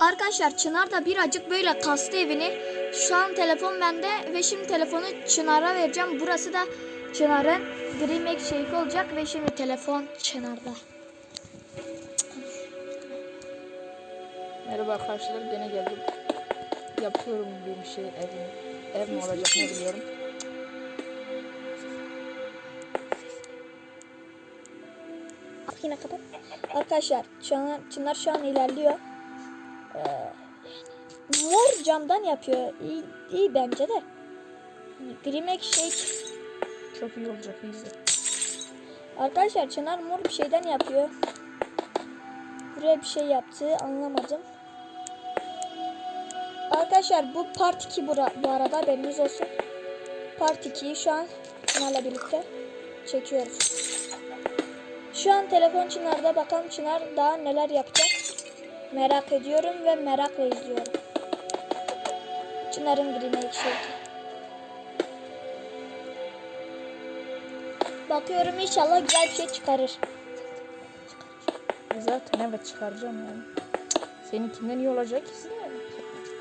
Arkadaşlar Çınar da birazcık böyle kastı evini. Şu an telefon bende ve şimdi telefonu Çınar'a vereceğim. Burası da Çınar'ın Dream Shake olacak ve şimdi telefon Çınar'da. Merhaba arkadaşlar gene geldim. Yapıyorum bir şey evim. Ev mi olacak ne biliyorum. Yine kapat. Arkadaşlar Çınar, Çınar şu an ilerliyor. Ee, mor camdan yapıyor. İyi, iyi bence de. Dream Shake Çok iyi olacak izle. Arkadaşlar Çınar mor bir şeyden yapıyor. Buraya bir şey yaptı anlamadım. Arkadaşlar bu part 2 bura, bu arada haberiniz olsun. Part 2'yi şu an Çınar'la birlikte çekiyoruz. Şu an telefon Çınar'da bakalım Çınar daha neler yapacak. Merak ediyorum ve merakla izliyorum. Çınar'ın remake şekli. Bakıyorum inşallah güzel bir şey çıkarır. E Zaten evet çıkaracağım yani. Seninkinden iyi olacak ki.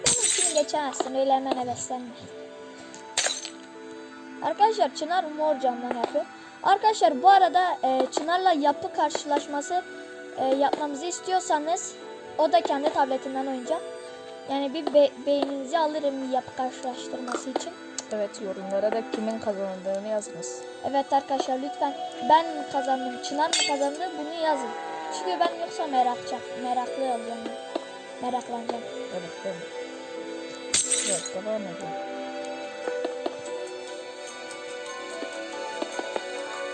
Benimkini geçemezsin öyle hemen heveslenme. Arkadaşlar Çınar mor camdan yapıyor. Arkadaşlar bu arada e, Çınar'la yapı karşılaşması e, yapmamızı istiyorsanız o da kendi tabletinden oynayacak. Yani bir be- beyninizi alırım yapı karşılaştırması için. Evet yorumlara da kimin kazandığını yazınız. Evet arkadaşlar lütfen ben mi kazandım, Çınar mı kazandı bunu yazın. Çünkü ben yoksa merakça, meraklı olacağım. Meraklanacağım. Evet ben. Evet devam edelim.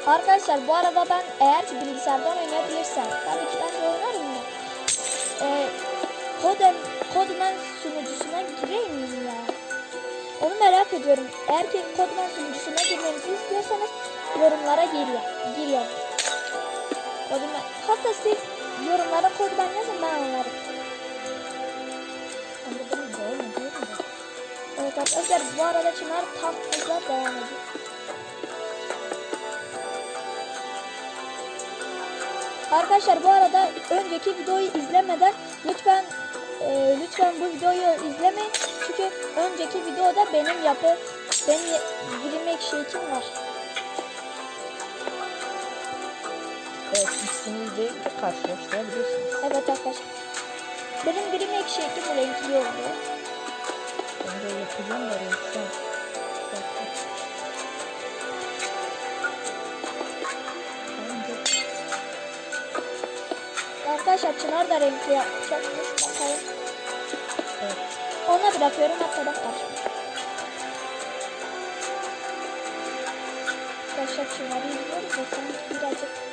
Arkadaşlar bu arada ben eğer ki bilgisayardan oynayabilirsem tabii ki ben de oynarım da. Ee, Kodem, Kodman sunucusuna gireyim mi ya? Onu merak ediyorum. Eğer ki Kodman sunucusuna girmemizi istiyorsanız yorumlara gir ya. Gir ya. Kodman, hatta siz yorumlara Kodman yazın ben anlarım. Evet arkadaşlar bu arada Çınar hızla devam ediyor. Arkadaşlar bu arada önceki videoyu izlemeden lütfen e, lütfen bu videoyu izlemeyin. Çünkü önceki videoda benim yapı benim girmek şeyim var. Evet ikisini de karşılaştırabilirsiniz. Evet arkadaşlar. Benim girmek şeyim renkli oldu. Ben de yapacağım da renkten. Arkadaşlar Çınar da renkli yapacakmış. Bakalım. Evet. Ona bırakıyorum hatta bak Arkadaşlar Çınar'ı izliyoruz da sanki birazcık da.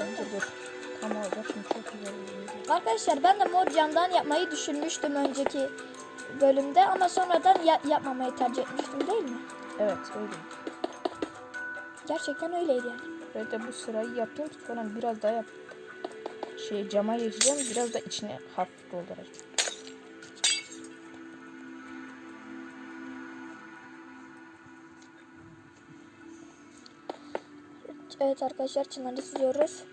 Bence dur. Tam olacak şimdi çok güzel oluyor. Arkadaşlar ben de mor camdan yapmayı düşünmüştüm önceki bölümde ama sonradan ya- yapmamayı tercih etmiştim değil mi? Evet öyle. Gerçekten öyleydi yani. Ben de bu sırayı ki falan biraz daha yap. Şey cama geçeceğim biraz da içine hafif dolduracağım. Evet arkadaşlar Çınar'ı izliyoruz.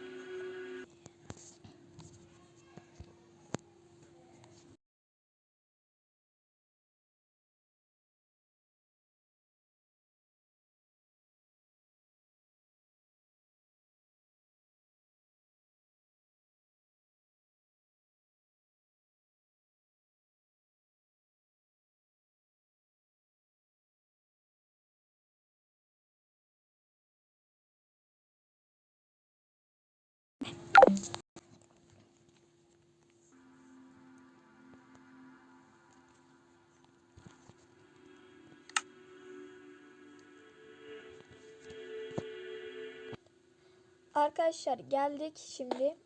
Arkadaşlar geldik şimdi.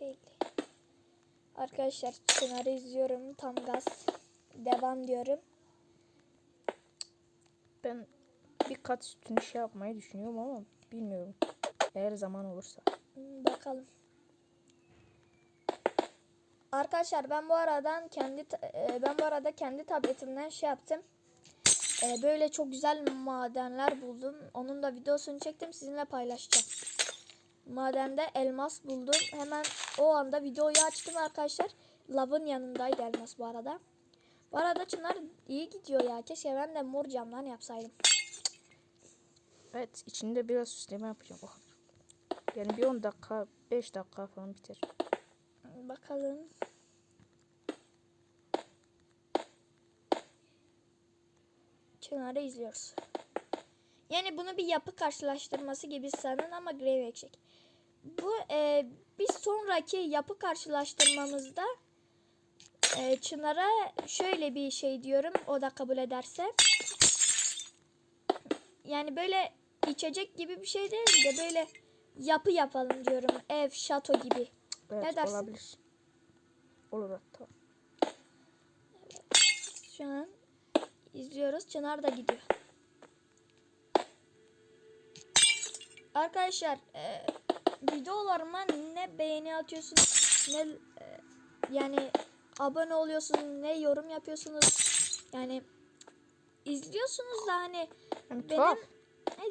Değil. Arkadaşlar Çınar'ı izliyorum tam gaz. Devam diyorum. Ben bir kat üstünü şey yapmayı düşünüyorum ama bilmiyorum. Eğer zaman olursa. Bakalım. Arkadaşlar ben bu aradan kendi e, ben bu arada kendi tabletimden şey yaptım. E, Böyle çok güzel madenler buldum. Onun da videosunu çektim sizinle paylaşacağım. madende elmas buldum. Hemen o anda videoyu açtım arkadaşlar. Lavın yanındaydı elmas bu arada. Bu arada Çınar iyi gidiyor ya. Keşke ben de mor camdan yapsaydım. Evet içinde biraz süsleme yapacağım. Oh. Yani bir 10 dakika 5 dakika falan biter. Bakalım. Çınar'ı izliyoruz. Yani bunu bir yapı karşılaştırması gibi sanın ama Grave eksik. Bu e, bir sonraki yapı karşılaştırmamızda e, Çınar'a şöyle bir şey diyorum. O da kabul ederse. Yani böyle içecek gibi bir şey değil de böyle yapı yapalım diyorum. Ev, şato gibi. Evet Ne dersin? olabilir. Olur hatta. Şu an izliyoruz. Çınar da gidiyor. Arkadaşlar e, videolarıma ne beğeni atıyorsunuz ne e, yani abone oluyorsunuz ne yorum yapıyorsunuz yani izliyorsunuz da hani Yani benim tuhaf.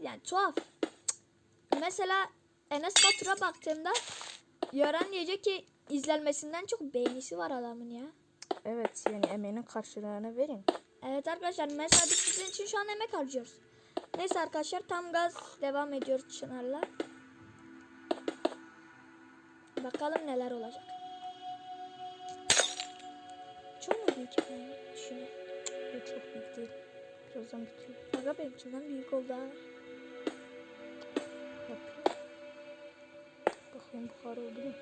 Yani tuhaf. Mesela Enes Batur'a baktığımda Yören diyecek ki izlenmesinden çok beğenisi var adamın ya. Evet yani emeğinin karşılığını verin. Evet arkadaşlar mesela biz sizin için şu an emek harcıyoruz. Neyse arkadaşlar tam gaz devam ediyoruz Çınar'la. Bakalım neler olacak. Çok mu büyük düşünüyorum. Bu çok büyük değil. Birazdan bitiyor. Aga benimkinden büyük oldu ha. Bakayım buhar oldu mu?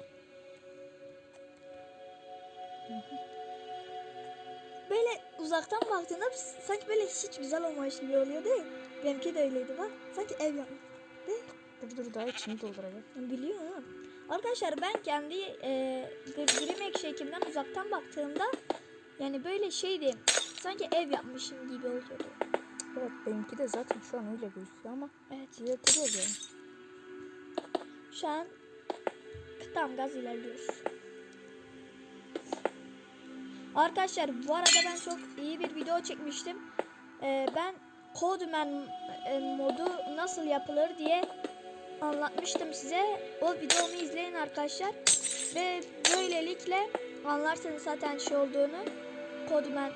Böyle uzaktan baktığında sanki böyle hiç güzel olmamış gibi oluyor değil mi? Benimki de öyleydi bak. Sanki ev yapmış. Değil? Dur dur daha içini dolduracağım. Biliyorum. Arkadaşlar ben kendi e, Grim Milkshake'imden uzaktan baktığımda yani böyle şeydi sanki ev yapmışım gibi oluyordu. Evet benimki de zaten şu an öyle gözüküyor ama Evet. yani. Şu an tam gaz ilerliyoruz. Arkadaşlar bu arada ben çok iyi bir video çekmiştim. Ee, ben Codeman e, modu nasıl yapılır diye anlatmıştım size. O videomu izleyin arkadaşlar. Ve böylelikle anlarsınız zaten şey olduğunu. Codeman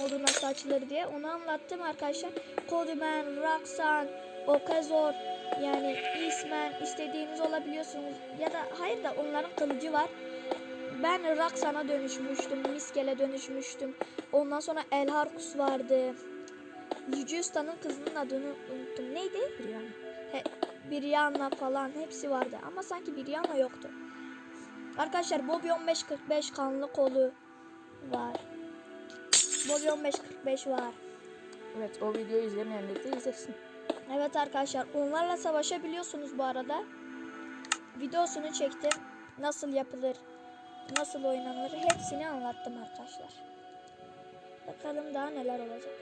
modu nasıl açılır diye. Onu anlattım arkadaşlar. Codeman, Roxanne, Okazor yani ismen istediğiniz olabiliyorsunuz. Ya da hayır da onların kılıcı var. Ben Roxanne'a dönüşmüştüm. Miskel'e dönüşmüştüm. Ondan sonra Elharkus vardı. Yüce Usta'nın kızının adını unuttum. Neydi? Yani. He, Brianna falan hepsi vardı ama sanki Brianna yoktu. Arkadaşlar Bobby 1545 kanlı kolu var. Bobby 1545 var. Evet o videoyu izlemeyenler de izlesin. Evet arkadaşlar onlarla savaşabiliyorsunuz bu arada. Videosunu çektim. Nasıl yapılır, nasıl oynanır hepsini anlattım arkadaşlar. Bakalım daha neler olacak.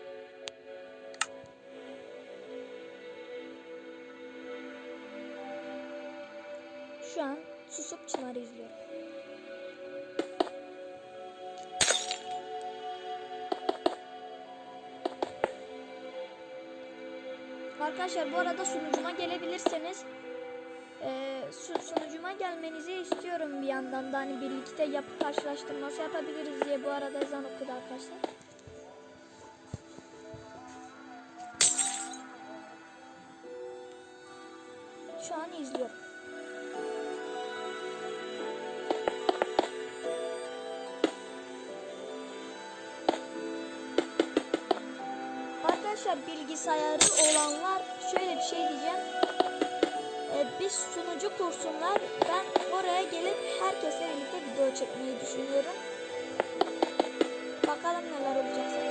Şu an susup Çınar'ı izliyorum. Arkadaşlar bu arada sunucuma gelebilirseniz e, su- sunucuma gelmenizi istiyorum bir yandan da hani birlikte yapı karşılaştırması yapabiliriz diye bu arada ezan okudu arkadaşlar. Şu an izliyorum. Bilgisayarı olanlar şöyle bir şey diyeceğim. Ee, bir sunucu kursunlar. Ben oraya gelip herkesle birlikte video çekmeyi düşünüyorum. Bakalım neler olacak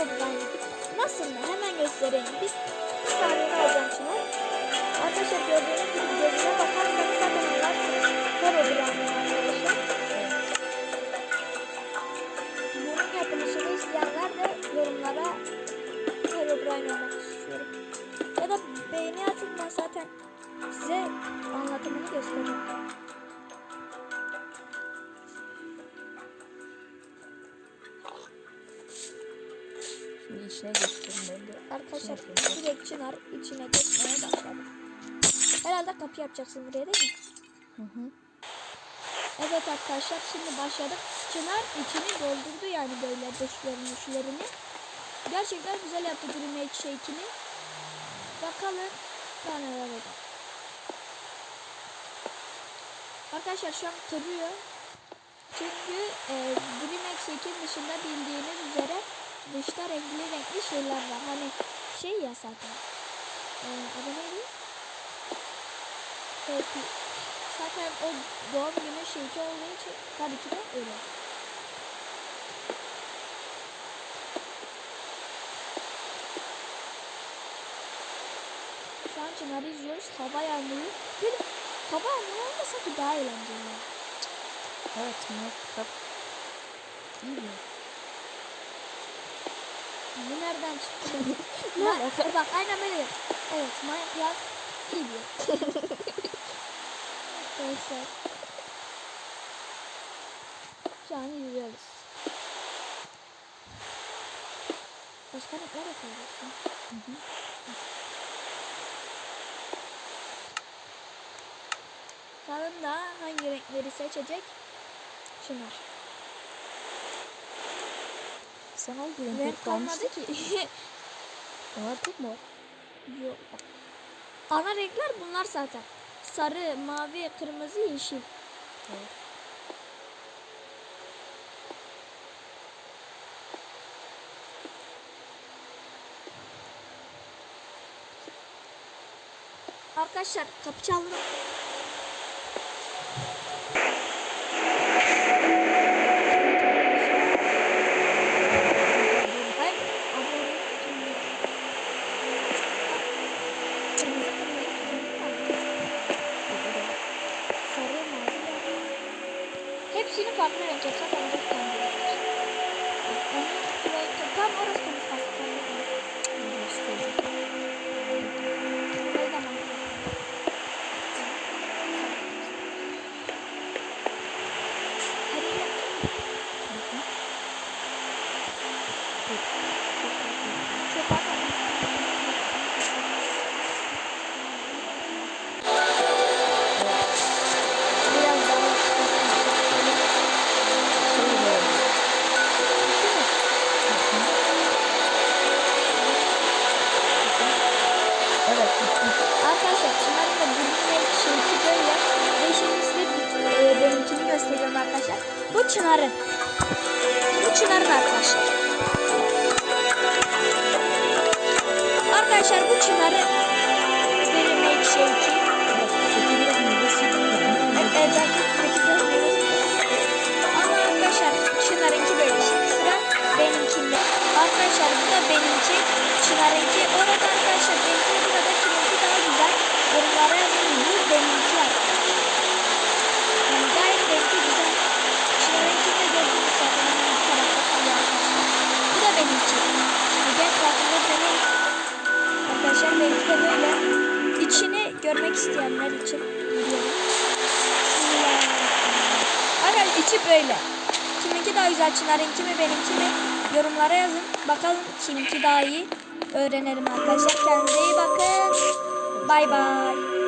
aslında Herobrine. Nasıl mı? Hemen göstereyim. Biz bir saniye alacağım Çınar. Arkadaşlar gördüğünüz yapacaksın buraya? Hı hı. Evet arkadaşlar şimdi başladık. Çınar içini doldurdu yani böyle dışlarını dışlarını. Gerçekten güzel yaptı Dream Shake'ini. Bakalım daha neler olacak. Arkadaşlar şu an kırıyor. Çünkü e, Dream Shake'in dışında bildiğiniz üzere dışta renkli renkli şeyler var. Hani şey ya zaten. E, adı neydi? Şey, zaten o doğum günü şeyki olduğu için tabii ki de öyle. Şu an Çınar'ı izliyoruz. Hava yağmuru. Böyle hava yağmuru olmasa ki daha eğlenceli. Evet muhakkak. İyi mi? Bu nereden çıktı? Ne bak, alaka? bak aynen böyle. Evet Minecraft iyi diyor. Arkadaşlar. Şu an izliyoruz. Başka renkler yapıyorsun. Hı hı. Bakalım da hangi renkleri seçecek? Çınar. Sen hangi Renk renk kalmadı kalmıştı? ki. Artık mı? Yok. Ana renkler bunlar zaten. Sarı, mavi, kırmızı, yeşil. Arkadaşlar kapı çaldı. Çınar'ın. Bu Çınar'ın arkadaşlar. Arkadaşlar bu. Evet, kötü biraz meyvesi. Evet. Ama arkadaşlar Çınar'ınki böyle. Sıra benimkinde. Arkadaşlar bu da benimki. Çınar'ınki. Orada arkadaşlar benimki burada kiminki daha güzel. Yorumlara yazın. Bu benimki arkadaşlar. İsteyenler için. Arkadaşlar içi böyle. Kiminki daha güzel Çınar'ınki mi benimki mi? Yorumlara yazın. Bakalım kiminki daha iyi. Öğrenelim arkadaşlar. Kendinize iyi bakın. Bay bay.